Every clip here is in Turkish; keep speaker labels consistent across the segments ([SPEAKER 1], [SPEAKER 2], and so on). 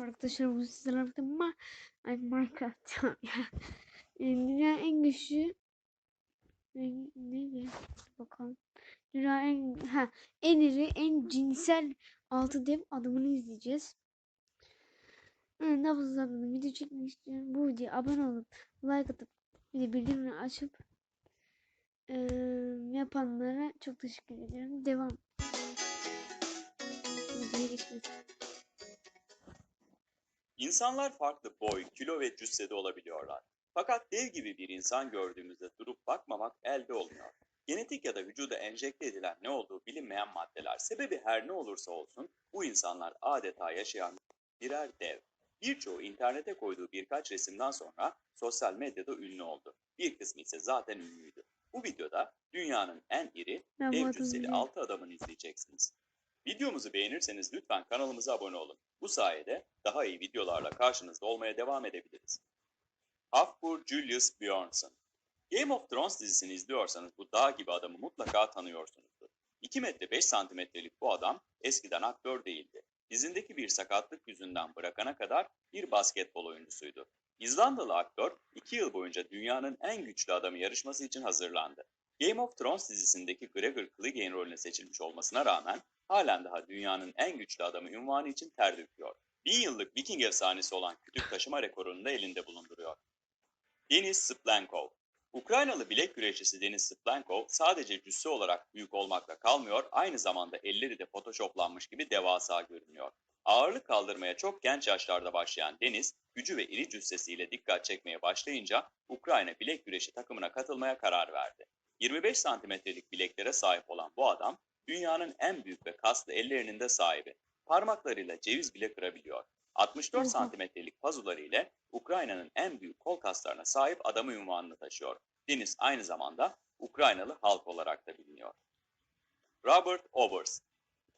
[SPEAKER 1] Arkadaşlar bu sizlerle ma ay Minecraft ya. Yani Dünya en güçlü en, neydi? Bakalım. Dünya en ha en iri en cinsel altı dev adamını izleyeceğiz. Evet, daha fazla zaten video çekmek istiyorum. Bu videoya abone olup like atıp bir de bildirimleri açıp eee, yapanlara çok teşekkür ederim. Devam. Videoya geçmek
[SPEAKER 2] İnsanlar farklı boy, kilo ve cüssede olabiliyorlar. Fakat dev gibi bir insan gördüğümüzde durup bakmamak elde olmuyor. Genetik ya da vücuda enjekte edilen ne olduğu bilinmeyen maddeler, sebebi her ne olursa olsun bu insanlar adeta yaşayan birer dev. Birçoğu internete koyduğu birkaç resimden sonra sosyal medyada ünlü oldu. Bir kısmı ise zaten ünlüydü. Bu videoda dünyanın en iri dev cüsseli
[SPEAKER 1] biliyorum.
[SPEAKER 2] 6 adamını izleyeceksiniz. Videomuzu beğenirseniz lütfen kanalımıza abone olun. Bu sayede daha iyi videolarla karşınızda olmaya devam edebiliriz. Hafbur Julius Bjornsson Game of Thrones dizisini izliyorsanız bu dağ gibi adamı mutlaka tanıyorsunuzdur. 2 metre 5 santimetrelik bu adam eskiden aktör değildi. Dizindeki bir sakatlık yüzünden bırakana kadar bir basketbol oyuncusuydu. İzlandalı aktör 2 yıl boyunca dünyanın en güçlü adamı yarışması için hazırlandı. Game of Thrones dizisindeki Gregor Clegane rolüne seçilmiş olmasına rağmen halen daha dünyanın en güçlü adamı unvanı için ter döküyor. Bin yıllık Viking efsanesi olan kütük taşıma rekorunu da elinde bulunduruyor. Denis Splankov Ukraynalı bilek güreşçisi Denis Splankov sadece cüsse olarak büyük olmakla kalmıyor, aynı zamanda elleri de photoshoplanmış gibi devasa görünüyor. Ağırlık kaldırmaya çok genç yaşlarda başlayan Deniz, gücü ve iri cüssesiyle dikkat çekmeye başlayınca Ukrayna bilek güreşi takımına katılmaya karar verdi. 25 santimetrelik bileklere sahip olan bu adam, dünyanın en büyük ve kaslı ellerinin de sahibi. Parmaklarıyla ceviz bile kırabiliyor. 64
[SPEAKER 1] Oha.
[SPEAKER 2] santimetrelik pazuları ile Ukrayna'nın en büyük kol kaslarına sahip adamı unvanını taşıyor. Deniz aynı zamanda Ukraynalı halk olarak da biliniyor. Robert Overs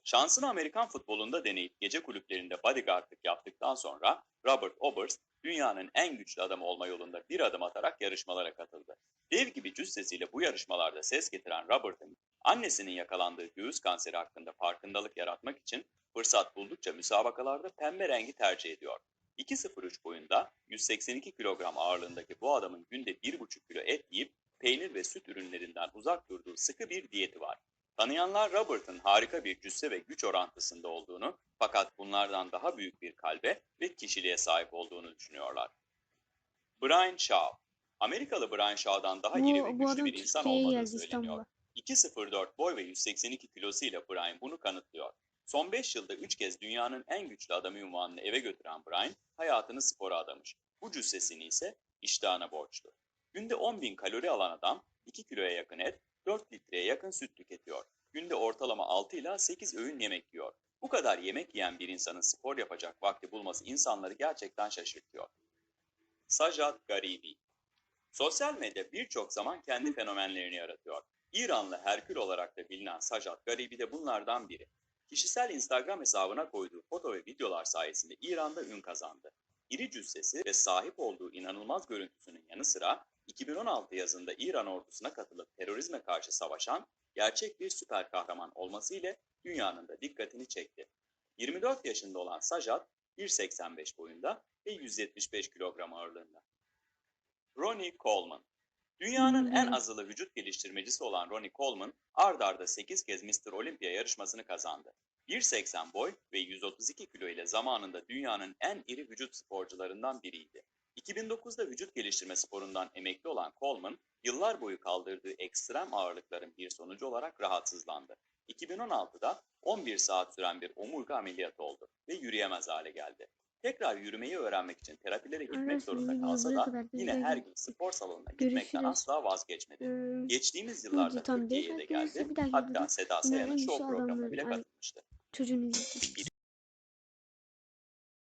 [SPEAKER 2] Şansını Amerikan futbolunda deneyip gece kulüplerinde bodyguardlık yaptıktan sonra Robert Overs dünyanın en güçlü adamı olma yolunda bir adım atarak yarışmalara katıldı. Dev gibi cüssesiyle bu yarışmalarda ses getiren Robert'ın annesinin yakalandığı göğüs kanseri hakkında farkındalık yaratmak için fırsat buldukça müsabakalarda pembe rengi tercih ediyor. 2.03 boyunda 182 kilogram ağırlığındaki bu adamın günde 1,5 kilo et yiyip peynir ve süt ürünlerinden uzak durduğu sıkı bir diyeti var. Tanıyanlar Robert'ın harika bir cüsse ve güç orantısında olduğunu fakat bunlardan daha büyük bir kalbe ve kişiliğe sahip olduğunu düşünüyorlar. Brian Shaw Amerikalı Brian Shaw'dan daha iri ve
[SPEAKER 1] Bu, bu
[SPEAKER 2] güçlü bir insan olmadığı söyleniyor.
[SPEAKER 1] İstanbul'a.
[SPEAKER 2] 2.04 boy ve 182 kilosu ile Brian bunu kanıtlıyor. Son 5 yılda 3 kez dünyanın en güçlü adamı unvanını eve götüren Brian, hayatını spora adamış. Bu cüssesini ise iştahına borçlu. Günde 10 bin kalori alan adam, 2 kiloya yakın et, 4 litreye yakın süt tüketiyor. Günde ortalama 6 ila 8 öğün yemek yiyor. Bu kadar yemek yiyen bir insanın spor yapacak vakti bulması insanları gerçekten şaşırtıyor. Sajat Garibi Sosyal medya birçok zaman kendi fenomenlerini yaratıyor. İranlı Herkül olarak da bilinen Sajat Garibi de bunlardan biri. Kişisel Instagram hesabına koyduğu foto ve videolar sayesinde İran'da ün kazandı. İri cüssesi ve sahip olduğu inanılmaz görüntüsünün yanı sıra 2016 yazında İran ordusuna katılıp terörizme karşı savaşan gerçek bir süper kahraman olması ile dünyanın da dikkatini çekti. 24 yaşında olan Sajat 1.85 boyunda ve 175 kilogram ağırlığında. Ronnie Coleman Dünyanın en
[SPEAKER 1] Hmm.
[SPEAKER 2] azılı vücut geliştirmecisi olan Ronnie Coleman, ard arda 8 kez Mr. Olympia yarışmasını kazandı. 1.80 boy ve 132 kilo ile zamanında dünyanın en iri vücut sporcularından biriydi. 2009'da vücut geliştirme sporundan emekli olan Coleman, yıllar boyu kaldırdığı ekstrem ağırlıkların bir sonucu olarak rahatsızlandı. 2016'da 11 saat süren bir omurga ameliyatı oldu ve yürüyemez hale geldi. Tekrar yürümeyi öğrenmek için terapilere gitmek zorunda kalsa da yine her gün spor salonuna gitmekten asla vazgeçmedi.
[SPEAKER 1] Ee,
[SPEAKER 2] Geçtiğimiz yıllarda Türkiye'ye de geldi. Hatta Seda Sayan'ın show programına bile katılmıştı.
[SPEAKER 1] izleyeceğiz.